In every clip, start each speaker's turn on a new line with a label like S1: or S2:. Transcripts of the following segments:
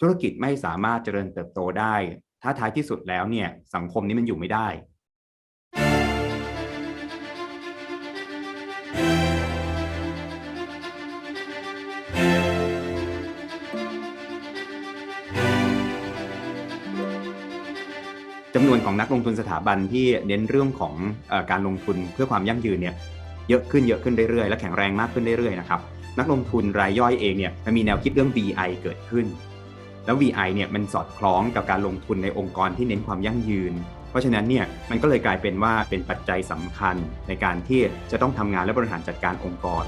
S1: ธุรกิจไม่สามารถเจริญเติบโตได้ ถ้าท้ายที่สุดแล้วเนี่ยสังคมนี้มันอยู่ไม่ได้จำนวนของนักลงทุนสถาบันที่เน้นเรื่องของอการลงทุนเพื่อความยั่งยืนเนี่ยเยอะขึ้นเยอะขึ้นเรื่อยๆและแข็งแรงมากขึ้นเรื่อยๆนะครับนักลงทุนรายย่อยเองเนี่ยมันมีแนวคิดเรื่อง VI เกิดขึ้น แล้ว VI เนี่ยมันสอดคล้องกับการลงทุนในองค์กรที่เน้นความยั่งยืน เพราะฉะนั้นเนี่ยมันก็เลยกลายเป็นว่าเป็นปัจจัยสำคัญในการที่จะต้องทำงานและบริหารจัดการองค์กร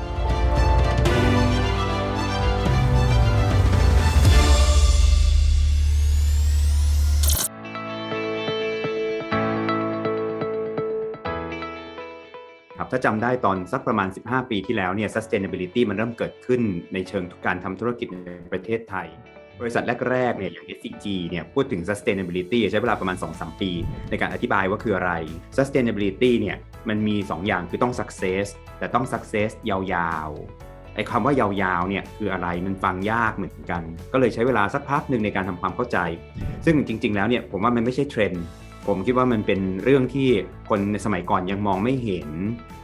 S1: ครับถ้าจำได้ตอนสักประมาณ 15 ปีที่แล้วเนี่ย sustainability มันเริ่มเกิดขึ้นในเชิงการทำธุรกิจในประเทศไทย บริษัทแรกๆเนี่ยอย่าง SCG เนี่ยพูดถึง sustainability ใช้เวลาประมาณ 2-3 ปี ในการอธิบายว่าคืออะไร sustainability เนี่ยมันมี 2 อย่างคือต้อง success แต่ต้อง success ยาวๆไอ้คำว่ายาวๆเนี่ยคืออะไรมันฟังยากเหมือนกัน ก็เลยใช้เวลาสักพักหนึ่งในการทำความเข้าใจ ซึ่งจริง ๆ แล้วเนี่ยผมว่ามันไม่ใช่เทรนด์ผมคิดว่ามันเป็นเรื่องที่คนในสมัยก่อนยังมองไม่เห็น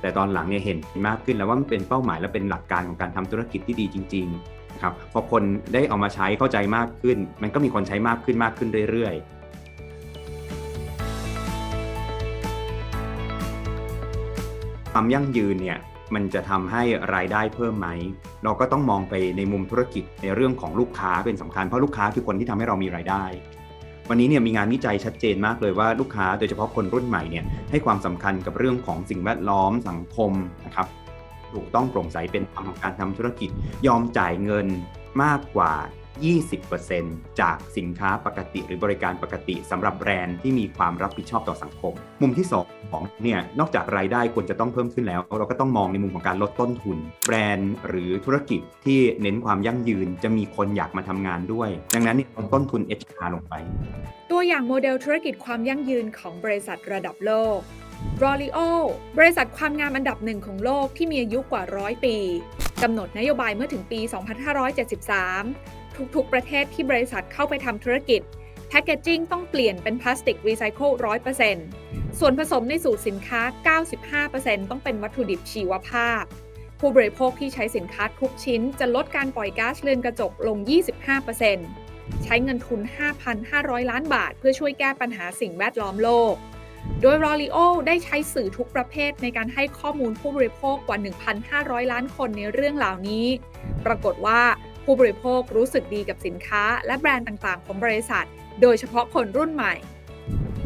S1: แต่ตอนหลังเนี่ยเห็นมากขึ้นแล้วว่ามันเป็นเป้าหมายและเป็นหลักการของการทำธุรกิจที่ดีจริง ๆ ครับพอคนได้เอามาใช้เข้าใจมากขึ้น มันก็มีคนใช้มากขึ้นมากขึ้นเรื่อยๆความยั่งยืนเนี่ยมันจะทำให้รายได้เพิ่มไหม เราก็ต้องมองไปในมุมธุรกิจในเรื่องของลูกค้าเป็นสำคัญเพราะลูกค้าคือคนที่ทำให้เรามีรายได้ วันนี้เนี่ยมีงานวิจัยชัดเจนมากเลยว่าลูกค้าโดยเฉพาะคนรุ่นใหม่เนี่ยให้ความสำคัญกับเรื่องของสิ่งแวดล้อมสังคมนะครับ ถูกต้องโปร่งใสเป็นธรรมของการทำธุรกิจ ยอมจ่ายเงินมากกว่า 20%จากสินค้าปกติหรือบริการปกติสำหรับแบรนด์ที่มีความรับผิดชอบต่อสังคม มุมที่2ของเนี่ยนอกจากรายได้ควรจะต้องเพิ่มขึ้นแล้ว เราก็ต้องมองในมุมของการลดต้นทุน แบรนด์หรือธุรกิจที่เน้นความยั่งยืนจะมีคนอยากมาทำงานด้วย ดังนั้นเนี่ยลดต้นทุน HR ลงไป
S2: ตัวอย่างโมเดลธุรกิจความยั่งยืนของบริษัทระดับโลก r o l i o บริษัทความงามอันดับหนึ่งของโลกที่มีอายุกว่าร้อยปี กำหนดนโยบายเมื่อถึงปี 2573 ทุกๆ ประเทศที่บริษัทเข้าไปทำธุรกิจ แพคเกจจิ้งต้องเปลี่ยนเป็นพลาสติกรีไซเคิล100%ส่วนผสมในสูตรสินค้า 95%ต้องเป็นวัตถุดิบชีวภาพ ผู้บริโภคที่ใช้สินค้าทุกชิ้นจะลดการปล่อยก๊าซเรือนกระจกลง 25%ใช้เงินทุน 5,500 ล้านบาท เพื่อช่วยแก้ปัญหาสิ่งแวดล้อมโลก โดย r o l i o ได้ใช้สื่อทุกประเภทในการให้ข้อมูลผู้บริโภคกว่า 1,500 ล้านคนในเรื่องเหล่านี้ ปรากฏว่าผู้บริโภครู้สึกดีกับสินค้า และแบรนด์ต่างๆ ของบริษัท โดยเฉพาะคนรุ่นใหม่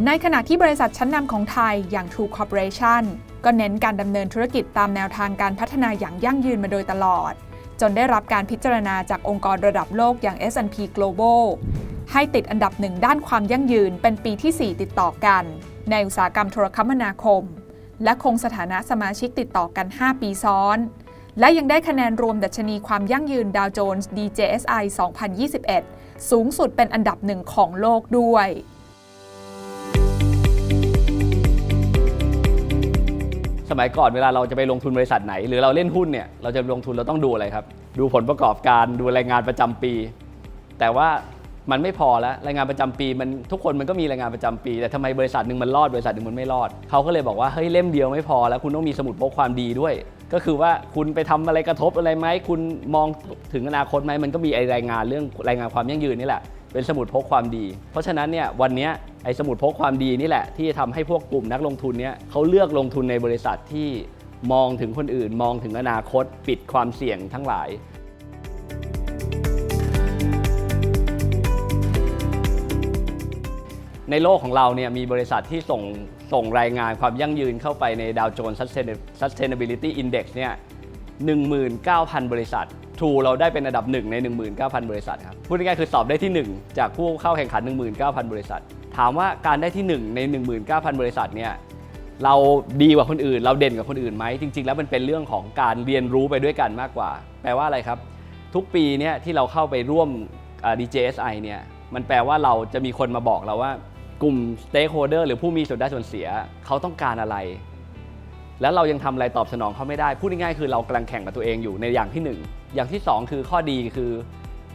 S2: ในขณะที่บริษัทชั้นนำของไทยอย่าง True Corporation ก็เน้นการดำเนินธุรกิจตามแนวทางการพัฒนาอย่างยั่งยืนมาโดยตลอด จนได้รับการพิจารณาจากองค์กรระดับโลกอย่าง S&P Global ให้ติดอันดับหนึ่งด้านความยั่งยืนเป็นปีที่ 4 ติดต่อกัน ในอุตสาหกรรมโทรคมนาคม และคงสถานะสมาชิกติดต่อกัน 5 ปีซ้อน และยังได้คะแนนรวมดัชนีความยั่งยืนดาวโจนส์ DJSI 2021 สูงสุดเป็นอันดับหนึ่งของโลกด้วย
S3: สมัยก่อนเวลาเราจะไปลงทุนบริษัทไหน หรือเราเล่นหุ้นเนี่ยเราจะลงทุนเราต้องดูอะไรครับ ดูผลประกอบการดูรายงานประจำปี แต่ว่า มันไม่พอแล้วรายงานประจำปีมันทุกคนมันก็มีรายงานประจำปี แต่ทำไมบริษัทหนึ่งมันรอดบริษัทหนึ่งมันไม่รอดเขาก็เลยบอกว่าเฮ้ยเล่มเดียวไม่พอแล้วคุณต้องมีสมุดพกความดีด้วย ก็คือว่าคุณไปทำอะไรกระทบอะไรไหมคุณมองถึงอนาคตไหมมันก็มีไอรายงานเรื่องรายงานความยั่งยืนนี่แหละเป็นสมุดพกความดี เพราะฉะนั้นเนี่ยวันนี้ไอ้สมุดพกความดีนี่แหละ ที่จะทำให้พวกกลุ่มนักลงทุนเนี่ยเขาเลือกลงทุนในบริษัทที่มองถึงคนอื่น มองถึงอนาคต ปิดความเสี่ยงทั้งหลาย ในโลกของเราเนี่ยมีบริษัทที่ส่งส่งรายงานความยั่งยืนเข้าไปในดาวโจนส์ Sustainability Index เนี่ย19,000 บริษัท True เราได้เป็นอันดับหนึ่งใน 19,000 บริษัทครับพูดง่ายๆคือสอบได้ที่ 1 จากผู้เข้าแข่งขัน 19,000 บริษัท ถามว่าการได้ที่ 1 ใน 19,000 บริษัทเนี่ยเราดีกว่าคนอื่น เราเด่นกว่าคนอื่นไหมจริง ๆ แล้วมันเป็นเรื่องของการเรียนรู้ไปด้วยกันมากกว่า แปลว่าอะไรครับ ทุกปีเนี่ยที่เราเข้าไปร่วม DJSI เนี่ยมันแปลว่าเราจะมีคนมาบอกเราว่า กลุ่ม stakeholder หรือผู้มีส่วนได้ส่วนเสียเขาต้องการอะไร แล้วเรายังทำอะไรตอบสนองเขาไม่ได้ พูดง่ายๆคือเรากำลังแข่งกับตัวเองอยู่ในอย่างที่ 1 อย่างที่ 2 คือข้อดีคือ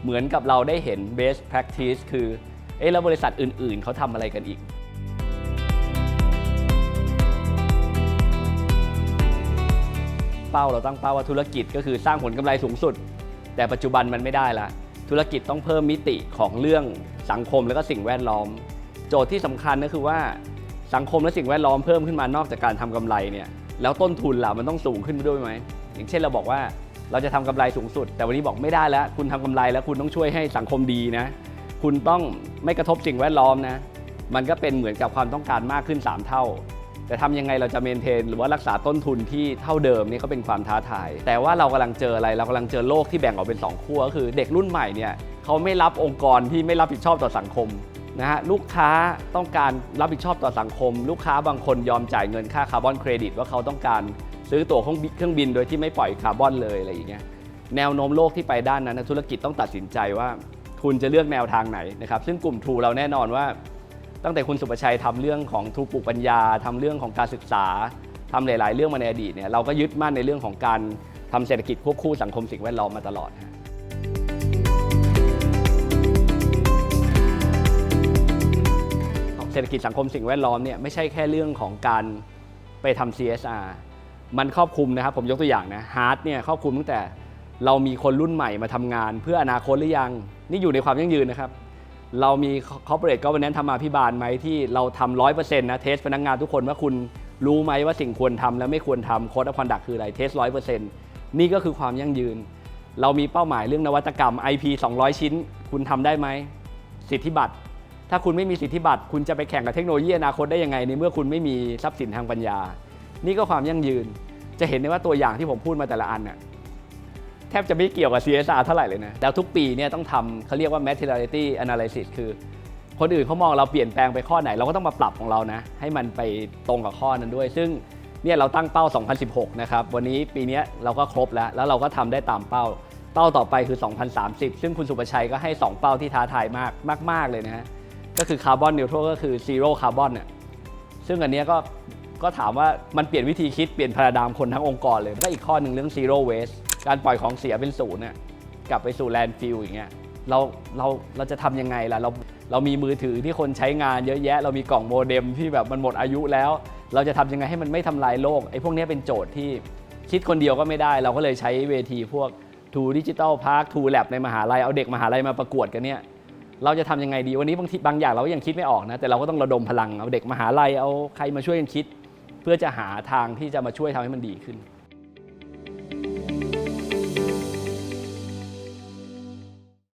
S3: เหมือนกับเราได้เห็น best practice คือเอ๊ะแล้วบริษัทอื่นๆ เขาทำอะไรกันอีกเป้าเราตั้งเป้าว่าธุรกิจก็คือสร้างผลกำไรสูงสุด แต่ปัจจุบันมันไม่ได้ละธุรกิจต้องเพิ่มมิติของเรื่องสังคมและก็สิ่งแวดล้อม โจทย์ที่สำคัญก็คือว่าสังคมและสิ่งแวดล้อมเพิ่มขึ้นมานอกจากการทำกำไรเนี่ยแล้วต้นทุนล่ะมันต้องสูงขึ้นด้วยไหมอย่างเช่นเราบอกว่าเราจะทำกำไรสูงสุด แต่วันนี้บอกไม่ได้แล้ว คุณทำกำไรแล้วคุณต้องช่วยให้สังคมดีนะ คุณต้องไม่กระทบสิ่งแวดล้อมนะ มันก็เป็นเหมือนกับความต้องการมากขึ้น 3 เท่า แต่ทำยังไงเราจะเมนเทน หรือว่ารักษาต้นทุนที่เท่าเดิมนี่ก็เป็นความท้าทาย แต่ว่าเรากำลังเจออะไร เรากำลังเจอโลกที่แบ่งออกเป็น 2 ขั้วก็คือ เด็กรุ่นใหม่เนี่ยเขาไม่รับองค์กรที่ไม่รับผิดชอบต่อสังคม นะฮะลูกค้าต้องการรับผิดชอบต่อสังคม ลูกค้าบางคนยอมจ่ายเงินค่าคาร์บอนเครดิตว่าเขาต้องการซื้อตั๋วเครื่องบินโดยที่ไม่ปล่อยคาร์บอนเลยอะไรอย่างเงี้ยแนวโน้มโลกที่ไปด้านนั้นธุรกิจต้องตัดสินใจว่าคุณจะเลือกแนวทางไหนนะครับซึ่งกลุ่ม True เราแน่นอนว่า ตั้งแต่คุณสุประชัยทำเรื่องของทูปลูกปัญญาทำเรื่องของการศึกษาทำหลาย ๆ เรื่องมาในอดีตเนี่ยเราก็ยึดมั่นในเรื่องของการทำเศรษฐกิจควบคู่สังคมสิ่งแวดล้อมมาตลอด รษฐกิจสังคมสิ่งแวดล้อมเนี่ยไม่ใช่แค่เรื่องของการไปทำ CSR มันครอบคลุมนะครับผมยกตัวอย่างนะฮาร์ดเนี่ยครอบคลุมตั้งแต่เรามีคนรุ่นใหม่มาทำงาน เพื่ออนาคตหรือยัง นี่อยู่ในความยั่งยืนนะครับ เรามี corporate governance ธรรมาภิบาลไหมที่เราทำร้อยเปอร์เซ็นต์นะเทสพนักงานทุกคนว่าคุณรู้ไหมว่าสิ่งควรทำและไม่ควรทำโค้ดคอนดักคืออะไรเทสร้อยเปอร์เซ็นต์นี่ก็คือความยั่งยืน เรามีเป้าหมายเรื่องนวัตกรรม IP 200 ชิ้น คุณทำได้ไหมสิทธิบัตร ถ้าคุณไม่มีสิทธิบัตรคุณจะไปแข่งกับเทคโนโลยีอนาคตได้ยังไงในเมื่อคุณไม่มีทรัพย์สินทางปัญญา นี่ก็ความยั่งยืน จะเห็นได้ว่าตัวอย่างที่ผมพูดมาแต่ละอันน่ะแทบจะไม่เกี่ยวกับ CSR เท่าไหร่เลยนะ แล้วทุกปีเนี่ยต้องทำเขาเรียกว่า materiality analysis คือ คนอื่นเขามองเราเปลี่ยนแปลงไปข้อไหน เราก็ต้องมาปรับของเรานะ ให้มันไปตรงกับข้อนั้นด้วย ซึ่งเนี่ยเราตั้งเป้า 2016 นะครับ วันนี้ปีนี้เราก็ครบแล้ว แล้วเราก็ทำได้ตามเป้า เป้าต่อไปคือ 2030 ซึ่งคุณสุประชัยก็ให้ 2 เป้าที่ท้าทายมากมาก ๆ เลยนะฮะ ก็คือคาร์บอนนิวทรัลก็คือ zero carbon เนี่ยซึ่งอันนี้ก็ก็ถามว่ามันเปลี่ยนวิธีคิดเปลี่ยนพาราดามคนทั้งองค์กรเลยแล้วก็อีกข้อหนึ่งเรื่อง zero waste การปล่อยของเสียเป็นศูนย์เนี่ยกลับไปสู่แลนด์ฟิลอย่างเงี้ยเราเราเราจะทำยังไงล่ะเราเรามีมือถือที่คนใช้งานเยอะแยะ เรามีกล่องโมเด็มที่แบบมันหมดอายุแล้ว เราจะทำยังไงให้มันไม่ทำลายโลกไอ้พวกนี้เป็นโจทย์ที่คิดคนเดียวก็ไม่ได้ เราก็เลยใช้เวทีพวกทูดิจิตอลพาร์คทูแลบในมหาลัยเอาเด็กมหาลัยมาประกวดกันเนี่ย เราจะทำยังไงดีวันนี้บางทีบางอย่างเราก็ยังคิดไม่ออกนะแต่เราก็ต้องระดมพลังเอาเด็กมหาลัยเอาใครมาช่วยกันคิด เพื่อจะหาทางที่จะมาช่วยทำให้มันดีขึ้น